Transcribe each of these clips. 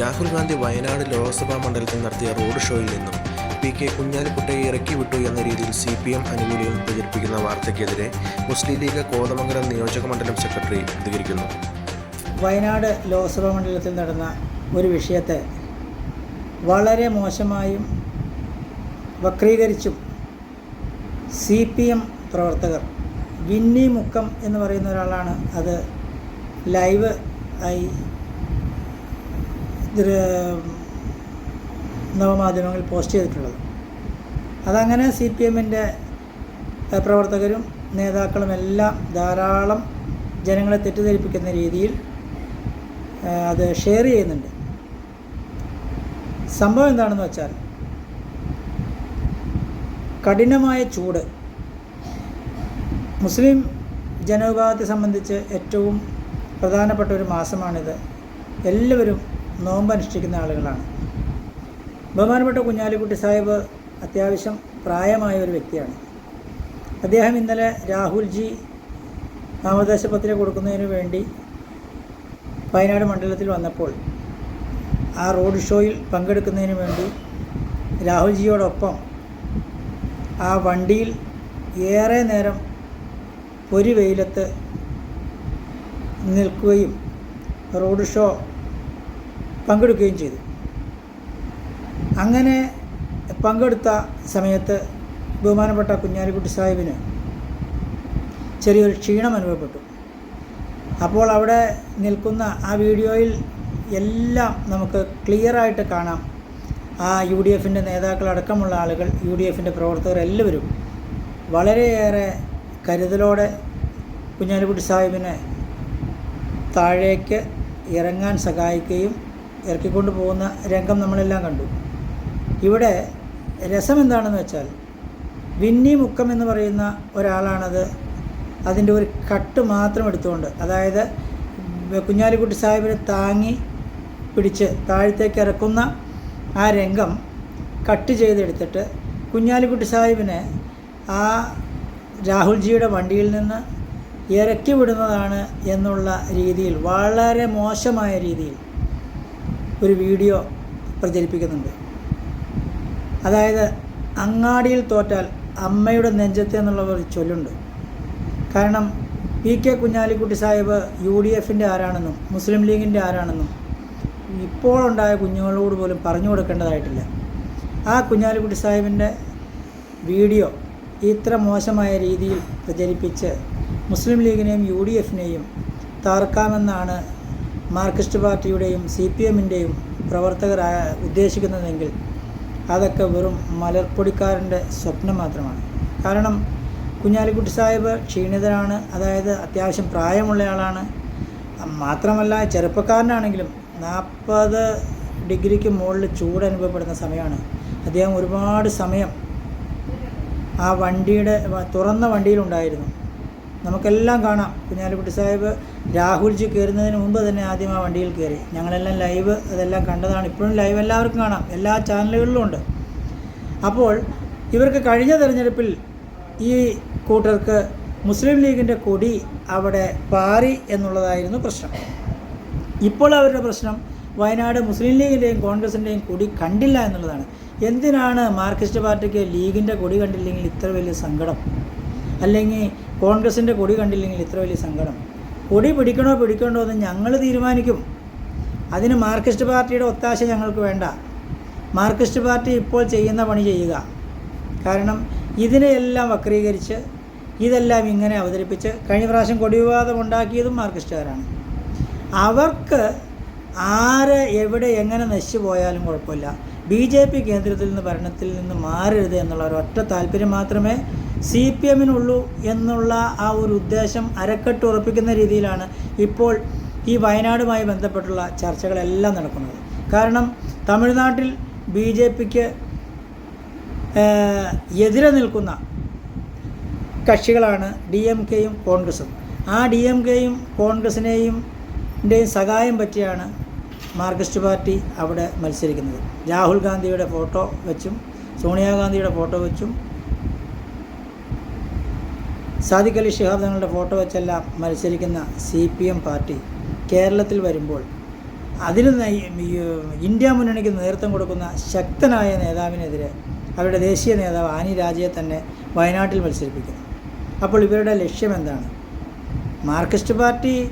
രാഹുൽ ഗാന്ധി വയനാട് ലോക്സഭാ മണ്ഡലത്തിൽ നടത്തിയ റോഡ് ഷോയിൽ നിന്നും പി കെ കുഞ്ഞാലിക്കുട്ടയെ ഇറക്കിവിട്ടു എന്ന രീതിയിൽ സി പി എം അനുകൂലികൾ പ്രചരിപ്പിക്കുന്ന വാർത്തയ്ക്കെതിരെ മുസ്ലിം ലീഗ് കോതമംഗലം നിയോജക മണ്ഡലം സെക്രട്ടറി പ്രതികരിക്കുന്നു. വയനാട് ലോക്സഭാ മണ്ഡലത്തിൽ നടന്ന ഒരു വിഷയത്തെ വളരെ മോശമായും വക്രീകരിച്ചും സി പി എം പ്രവർത്തകർ വിന്നി മുക്കം എന്ന് പറയുന്ന ഒരാളാണ് അത് ലൈവ് ആയി നവമാധ്യമങ്ങളിൽ പോസ്റ്റ് ചെയ്തിട്ടുള്ളത്. അതങ്ങനെ സി പി എമ്മിന്റെ പ്രവർത്തകരും നേതാക്കളും എല്ലാം ധാരാളം ജനങ്ങളെ തെറ്റിദ്ധരിപ്പിക്കുന്ന രീതിയിൽ അത് ഷെയർ ചെയ്യുന്നുണ്ട്. സംഭവം എന്താണെന്ന് വെച്ചാൽ കഠിനമായ ചൂട്. മുസ്ലിം ജനവിഭാഗത്തെ സംബന്ധിച്ച് ഏറ്റവും പ്രധാനപ്പെട്ട ഒരു മാസമാണിത്. എല്ലാവരും നോമ്പ് അനുഷ്ഠിക്കുന്ന ആളുകളാണ്. ബഹുമാനപ്പെട്ട കുഞ്ഞാലിക്കുട്ടി സാഹിബ് അത്യാവശ്യം പ്രായമായ ഒരു വ്യക്തിയാണ്. അദ്ദേഹം ഇന്നലെ രാഹുൽജി നാമനിർദ്ദേശ പത്രിക കൊടുക്കുന്നതിന് വേണ്ടി വയനാട് മണ്ഡലത്തിൽ വന്നപ്പോൾ ആ റോഡ് ഷോയിൽ പങ്കെടുക്കുന്നതിന് വേണ്ടി രാഹുൽജിയോടൊപ്പം ആ വണ്ടിയിൽ ഏറെ നേരം ഒരു വെയിലത്ത് നിൽക്കുകയും റോഡ് ഷോ പങ്കെടുക്കുകയും ചെയ്തു. അങ്ങനെ പങ്കെടുത്ത സമയത്ത് ബഹുമാനപ്പെട്ട കുഞ്ഞാലിക്കുട്ടി സാഹിബിന് ചെറിയൊരു ക്ഷീണം അനുഭവപ്പെട്ടു. അപ്പോൾ അവിടെ നിൽക്കുന്ന ആ വീഡിയോയിൽ എല്ലാം നമുക്ക് ക്ലിയറായിട്ട് കാണാം. ആ യു ഡി എഫിന്റെ നേതാക്കളടക്കമുള്ള ആളുകൾ യു ഡി എഫിന്റെ പ്രവർത്തകർ എല്ലാവരും വളരെയേറെ കരുതലോടെ കുഞ്ഞാലിക്കുട്ടി സാഹിബിനെ താഴേക്ക് ഇറങ്ങാൻ സഹായിക്കുകയും ഇറക്കിക്കൊണ്ട് പോകുന്ന രംഗം നമ്മളെല്ലാം കണ്ടു. ഇവിടെ രസം എന്താണെന്ന് വെച്ചാൽ വിന്നി മുക്കം എന്ന് പറയുന്ന ഒരാളാണത് അതിന്റെ ഒരു കട്ട് മാത്രം എടുത്തുകൊണ്ട് അതായത് കുഞ്ഞാലിക്കുട്ടി സാഹിബിനെ താങ്ങി പിടിച്ച് താഴത്തേക്ക് ഇറക്കുന്ന ആ രംഗം കട്ട് ചെയ്തെടുത്തിട്ട് കുഞ്ഞാലിക്കുട്ടി സാഹിബിനെ ആ രാഹുൽജിയുടെ വണ്ടിയിൽ നിന്ന് ഇറക്കി വിടുന്നതാണ് എന്നുള്ള രീതിയിൽ വളരെ മോശമായ രീതിയിൽ ഒരു വീഡിയോ പ്രചരിപ്പിക്കുന്നുണ്ട്. അതായത് അങ്ങാടിയിൽ തോറ്റാൽ അമ്മയുടെ നെഞ്ചത്ത് എന്നുള്ള ഒരു ചൊല്ലുണ്ട്. കാരണം P K Kunhalikutty Sahib U D എഫിന്റെ ആരാണെന്നും മുസ്ലിം ലീഗിന്റെ ആരാണെന്നും ഇപ്പോഴുണ്ടായ കുഞ്ഞുങ്ങളോട് പോലും പറഞ്ഞു കൊടുക്കേണ്ടതായിട്ടില്ല. ആ കുഞ്ഞാലിക്കുട്ടി സാഹിബിന്റെ വീഡിയോ ഇത്ര മോശമായ രീതിയിൽ പ്രചരിപ്പിച്ച് മുസ്ലിം ലീഗിനെയും യു ഡി എഫിനെയും തകർക്കാമെന്നാണ് മാർക്സിസ്റ്റ് പാർട്ടിയുടെയും സി പി എമ്മിന്റെയും പ്രവർത്തകർ ഉദ്ദേശിക്കുന്നതെങ്കിൽ അതൊക്കെ വെറും മലർപ്പൊടിക്കാരന്റെ സ്വപ്നം മാത്രമാണ്. കാരണം കുഞ്ഞാലിക്കുട്ടി സാഹിബ് ക്ഷീണിതനാണ് അതായത് അത്യാവശ്യം പ്രായമുള്ളയാളാണ്. മാത്രമല്ല ചെറുപ്പക്കാരനാണെങ്കിലും നാൽപ്പത് ഡിഗ്രിക്ക് മുകളിൽ ചൂട് അനുഭവപ്പെടുന്ന സമയമാണ്. അദ്ദേഹം ഒരുപാട് സമയം ആ വണ്ടിയുടെ തുറന്ന വണ്ടിയിലുണ്ടായിരുന്നു. നമുക്കെല്ലാം കാണാം. കുഞ്ഞാലിക്കുട്ടി സാഹിബ് രാഹുൽജി കയറുന്നതിന് മുമ്പ് തന്നെ ആദ്യം ആ വണ്ടിയിൽ കയറി. ഞങ്ങളെല്ലാം ലൈവ് അതെല്ലാം കണ്ടതാണ്. ഇപ്പോഴും ലൈവ് എല്ലാവർക്കും കാണാം. എല്ലാ ചാനലുകളിലും ഉണ്ട്. അപ്പോൾ ഇവർക്ക് കഴിഞ്ഞ തെരഞ്ഞെടുപ്പിൽ ഈ കൂട്ടർക്ക് മുസ്ലിം ലീഗിന്റെ കൊടി അവിടെ പാറി എന്നുള്ളതായിരുന്നു പ്രശ്നം. ഇപ്പോൾ അവരുടെ പ്രശ്നം വയനാട് മുസ്ലിം ലീഗിന്റെയും കോൺഗ്രസിന്റെയും കൊടി കണ്ടില്ല എന്നുള്ളതാണ്. എന്തിനാണ് മാർക്സിസ്റ്റ് പാർട്ടിക്ക് ലീഗിന്റെ കൊടി കണ്ടില്ലെങ്കിൽ ഇത്ര വലിയ സങ്കടം? അല്ലെങ്കിൽ കോൺഗ്രസിന്റെ കൊടി കണ്ടില്ലെങ്കിൽ ഇത്ര വലിയ സങ്കടം. കൊടി പിടിക്കണോ പിടിക്കണ്ടോ എന്ന് ഞങ്ങൾ തീരുമാനിക്കും. അതിന് മാർക്സിസ്റ്റ് പാർട്ടിയുടെ ഒത്താശ ഞങ്ങൾക്ക് വേണ്ട. മാർക്സിസ്റ്റ് പാർട്ടി ഇപ്പോൾ ചെയ്യുന്ന പണി ചെയ്യുക. കാരണം ഇതിനെയെല്ലാം വക്രീകരിച്ച് ഇതെല്ലാം ഇങ്ങനെ അവതരിപ്പിച്ച് കഴിഞ്ഞ പ്രാവശ്യം കൊടി വിവാദം ഉണ്ടാക്കിയതും മാർക്സിസ്റ്റുകാരാണ്. അവർക്ക് ആര് എവിടെ എങ്ങനെ നശിച്ചു പോയാലും കുഴപ്പമില്ല. ബി ജെ പി കേന്ദ്രത്തിൽ നിന്ന് ഭരണത്തിൽ നിന്ന് മാറരുത് എന്നുള്ള ഒരൊറ്റ താല്പര്യം മാത്രമേ സി പി എമ്മിനുള്ളൂ എന്നുള്ള ആ ഒരു ഉദ്ദേശം അരക്കെട്ട് ഉറപ്പിക്കുന്ന രീതിയിലാണ് ഇപ്പോൾ ഈ വയനാടുമായി ബന്ധപ്പെട്ടുള്ള ചർച്ചകളെല്ലാം നടക്കുന്നത്. കാരണം തമിഴ്നാട്ടിൽ ബി ജെ പിക്ക് എതിരെ നിൽക്കുന്ന കക്ഷികളാണ് ഡി എം കെയും കോൺഗ്രസും. ആ ഡി എം കെയും കോൺഗ്രസിനെയും സഹായം പറ്റിയാണ് മാർക്സിസ്റ്റ് പാർട്ടി അവിടെ മത്സരിക്കുന്നത്. രാഹുൽ ഗാന്ധിയുടെ ഫോട്ടോ വെച്ചും സോണിയാഗാന്ധിയുടെ ഫോട്ടോ വെച്ചും സാദിഖ് അലി ശിഹാബ് തങ്ങളുടെ ഫോട്ടോ വെച്ചെല്ലാം മത്സരിക്കുന്ന സി പി എം പാർട്ടി കേരളത്തിൽ വരുമ്പോൾ അതിന് ഇന്ത്യ മുന്നണിക്ക് നേതൃത്വം കൊടുക്കുന്ന ശക്തനായ നേതാവിനെതിരെ അവരുടെ ദേശീയ നേതാവ് ആനി രാജയെ തന്നെ വയനാട്ടിൽ മത്സരിപ്പിക്കുന്നു. അപ്പോൾ ഇവരുടെ ലക്ഷ്യം എന്താണ്? മാർക്സിസ്റ്റ് പാർട്ടി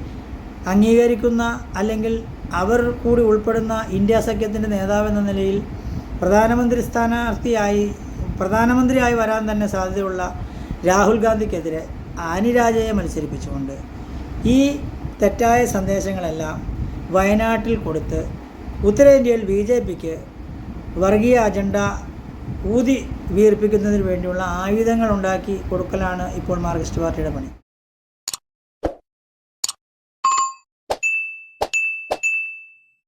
അംഗീകരിക്കുന്ന അല്ലെങ്കിൽ അവർ കൂടി ഉൾപ്പെടുന്ന ഇന്ത്യ സഖ്യത്തിന്റെ നേതാവ് എന്ന നിലയിൽ പ്രധാനമന്ത്രി സ്ഥാനാർത്ഥിയായി പ്രധാനമന്ത്രിയായി വരാൻ തന്നെ സാധ്യതയുള്ള രാഹുൽ ഗാന്ധിക്കെതിരെ ആനിരാജയെ മത്സരിപ്പിച്ചുകൊണ്ട് ഈ തെറ്റായ സന്ദേശങ്ങളെല്ലാം വയനാട്ടിൽ കൊടുത്ത് ഉത്തരേന്ത്യയിൽ ബി ജെ പിക്ക് വർഗീയ അജണ്ട ഊതി വീർപ്പിക്കുന്നതിന് വേണ്ടിയുള്ള ആയുധങ്ങൾ ഉണ്ടാക്കി കൊടുക്കലാണ് ഇപ്പോൾ മാർക്സിസ്റ്റ് പാർട്ടിയുടെ പണി.